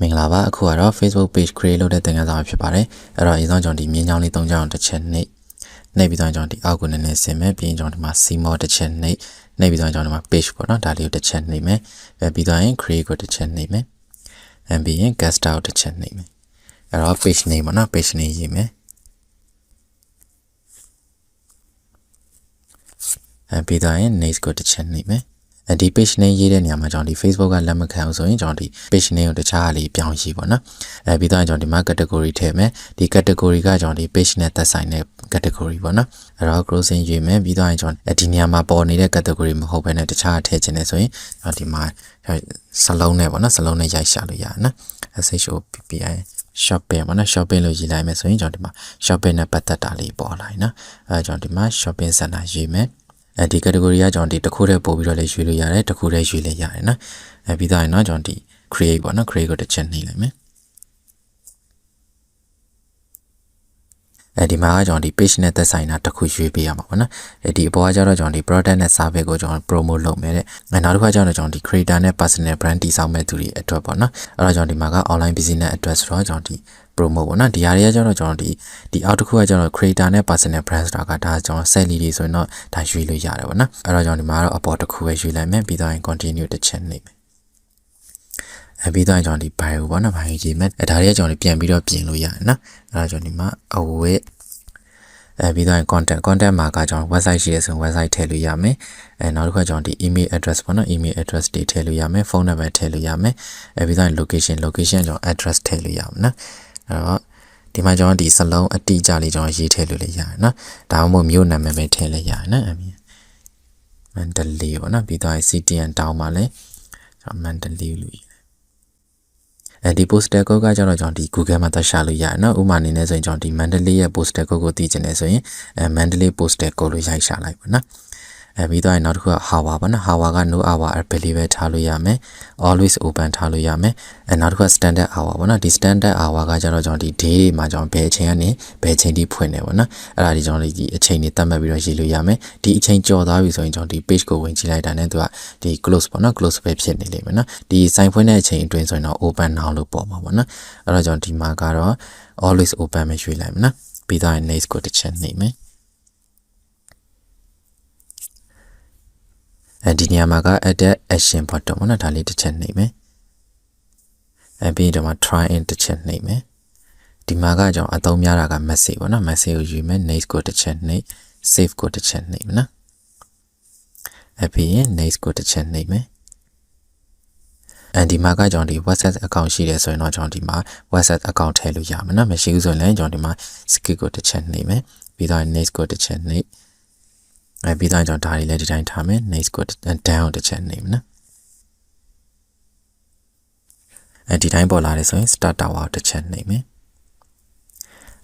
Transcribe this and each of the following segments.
မင်္ဂလာပါအခုကတော့ Facebook page create လုပ်တဲ့သင်ခန်းစာပဲဖြစ်ပါတယ်အဲ့တော့အရင်ဆုံးကျွန်တော်ဒီမြင်းချောင်းလေး၃ချောင်းတစ်ချက်နှိပ်နှိပ်ပြီးတော့ကျွန်တော်ဒီအောက်ကိုနည်းနည်းဆင်မယ်ပြီးရင်ကျွန်တော်ဒီမှာ CMOD တစ်ချက်နှိပ်နှိပ်ပြီးတော့ကျွန်တော်ဒီမှာ page ပေါ့နော်ဒါလေးကိုတစ်ချက်နှိပ်မယ်အဲပြီးတော့ရင် create ကိုတစ်ချက်နှိပ်မယ်အဲပြီးရင် guest out တစ်ချက်နှိပ်မယ်အဲ့တော့ page name ပေါ့နော် page name ရေးမယ်အဲပြီးတော့ရင် next ကိုတစ်ချက်နှိပ်မယ်အဲ ဒီ page name ရေးတဲ့နေရာမှာကျွန်တော်ဒီ Facebook ကလက်မခံအောင်ဆိုရင်ကျွန်တော်ဒီ page name ကိုတခြားအလေးပြောင်းရေးပေါ့နော်အဲပြီးတော့ကျွန်တော်ဒီမှာ category ထည့်မယ်ဒီ category ကကျွန်တော်ဒီ page နဲ့သက်ဆိုင်တဲ့ category ပေါ့နော်အဲတော့ crossing ရေးမယ်ပြီးတော့ကျွန်တော်ဒီနေရာမှာပေါ်နေတဲ့ category မဟုတ်ဘဲနဲ့တခြားထည့်ခြင်းနဲ့ဆိုရင်ကျွန်တော်ဒီမှာစလုံးနဲ့ပေါ့နော်စလုံးနဲ့ရိုက်ရှာလို့ရတယ်နော် SHOPPI shopping ပေါ့နော် shopping လို့ရေးလိုက်မယ်ဆိုရင်ကျွန်တော်ဒီမှာ shopping နဲ့ပတ်သက်တာလေးပေါ်လာနော်အဲကျွန်တော်ဒီမှာ shopping center ရေးမယ် အဲဒီ category ကကျွန်တော်ဒီတစ်ခုတည်းပို့ပြီးတော့လည်းရွေးလို့ရတယ်တစ်ခုတည်းရွေးလို့ရတယ်နော်အဲပြီးတော့ရင်တော့ကျွန်တော်ဒီ create ပေါ့နော် create ကိုတစ်ချက်နှိပ်လိုက်မယ် အဲဒီမှာကျွန်တော်ဒီ page နဲ့သက်ဆိုင်တာတစ်ခုရွေးပေးရမှာပေါ့နော်အဲဒီအပေါ်ကကျတော့ကျွန်တော်ဒီ product နဲ့ service ကိုကျွန်တော် promote လုပ်မယ်တဲ့အဲနောက်တစ်ခါကျတော့ကျွန်တော်ဒီ creator နဲ့ personal brand တည်ဆောက်မဲ့သူတွေအတွက်ပေါ့နော်အဲ့တော့ကျွန်တော်ဒီမှာက online business အတွက်ဆိုတော့ကျွန်တော်ဒီ promote ပေါ့နော်ဒီဟာတွေကကျတော့ကျွန်တော်ဒီဒီအောက်တစ်ခုကကျတော့ creator နဲ့ personal brand ဆိုတာကဒါကျွန်တော် sell lead တွေဆိုရင်တော့ဒါရွေးလို့ရတယ်ပေါ့နော်အဲ့တော့ကျွန်တော်ဒီမှာကတော့အပေါ်တစ်ခုပဲရွေးလိုက်မယ်ပြီးတော့ရင် continue တစ်ချက်နှိပ်မယ် အဲပြီးတော့ကျွန်တော်ဒီ bio ပေါ့နော် bio ရေးမယ်အဲဒါတွေကကျွန်တော်ပြန်ပြီးတော့ပြင်လို့ရတယ်နော်အဲဒါကျွန်တော်ဒီမှာ away အဲပြီးတော့ content content မှာကကျွန်တော် website ရှိရဆိုရင် website ထည့်လို့ရမယ်အဲနောက်တစ်ခါကျွန်တော်ဒီ email address ပေါ့နော် email address တွေထည့်လို့ရမယ်ဖုန်းနံပါတ်ထည့်လို့ရမယ်အဲပြီးတော့ location location ကျွန်တော် address ထည့်လို့ရမယ်နော်အဲတော့ဒီမှာကျွန်တော်ဒီစလုံးအတိအကျလေးကျွန်တော်ရေးထည့်လို့လည်းရတယ်နော်ဒါမှမဟုတ်မြို့နာမည်ပဲထည့်လို့ရတယ်နော်အမြင်မန္တလေးပေါ့နော်ပြီးတော့ CTN တောင်းပါလဲကျွန်တော်မန္တလေးလို့ အဲဒီ poster code ကကျတော့ကျွန်တော်ဒီ Google မှာသက်ရှာလို့ရတယ်နော်ဥပမာအနေနဲ့ဆိုရင်ကျွန်တော်ဒီ Mandalay ရဲ့ poster code ကိုသိချင်တယ်ဆိုရင်အဲ Mandalay poster code လို့ရိုက်ရှာလိုက်ပါနော် အဲပြီးတော့နောက်တစ်ခုက hour ပေါ့နော် hour က no hour available ထားလို့ရမယ် always open ထားလို့ရမယ်အဲနောက်တစ်ခုက standard hour ပေါ့နော်ဒီ standard hour ကကျတော့ကျွန်တော်ဒီ day တွေမှာကျွန်တော်ဘယ်အချိန်ကနေဘယ်အချိန်ထိဖွင့်နေပေါ့နော်အဲ့ဒါဒီကျွန်တော်ဒီအချိန်တွေသတ်မှတ်ပြီးတော့ရေးလို့ရမယ်ဒီအချိန်ကျော်သွားပြီဆိုရင်ကျွန်တော်ဒီ page ကိုဝင်ကြည့်လိုက်တာနဲ့သူကဒီ close ပေါ့နော် close ပဲဖြစ်နေလိမ့်မယ်နော်ဒီ sign ဖွင့်တဲ့အချိန်အတွင်းဆိုရင်တော့ open now လို့ပေါ်မှာပေါ့နော်အဲ့တော့ကျွန်တော်ဒီမှာကတော့ always open ပဲရွှေ့လိုက်မယ်နော်ပြီးတော့ next ကိုတစ်ချက်နှိပ်မယ် အဲဒီနေရာမှာက edit action button ပေါ့နော်ဒါလေးတစ်ချက်နှိပ်မယ်အဲပြီးတော့မှ try in တစ်ချက်နှိပ်မယ်ဒီမှာကကျွန်တော်အသုံးများတာက message ပေါ့နော် message ကိုယူမယ် next ကိုတစ်ချက်နှိပ် save ကိုတစ်ချက်နှိပ်မယ်နော်အပြီးရင် next ကိုတစ်ချက်နှိပ်မယ်အဲဒီမှာကကျွန်တော်ဒီ WhatsApp account ရှိတယ်ဆိုရင်တော့ကျွန်တော်ဒီမှာ WhatsApp account ထည့်လို့ရမယ်နော်မရှိဘူးဆိုရင်လည်းကျွန်တော်ဒီမှာ skip ကိုတစ်ချက်နှိပ်မယ်ပြီးတော့ next ကိုတစ်ချက်နှိပ် အဲပြီးတော့ကျွန်တော်ဒါတွေလည်းဒီတိုင်းထားမယ် next ကို down တစ်ချက်နှိပ်မယ်နော်အဲဒီတိုင်းပေါ်လာတယ်ဆိုရင် start tower တစ်ချက်နှိပ်မယ်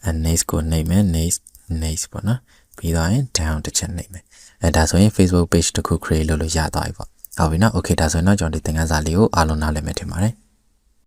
အဲ next ကိုနှိပ်မယ် next next ပေါ့နော်ပြီးတော့ရင် down တစ်ချက်နှိပ်မယ်အဲဒါဆိုရင် Facebook page တစ်ခု create လုပ်လို့ရသွားပြီပေါ့ဟုတ်ပြီနော် okay ဒါဆိုရင်တော့ကျွန်တော်ဒီသင်ခန်းစာလေးကိုအားလုံးနားလည်မယ်ထင်ပါတယ်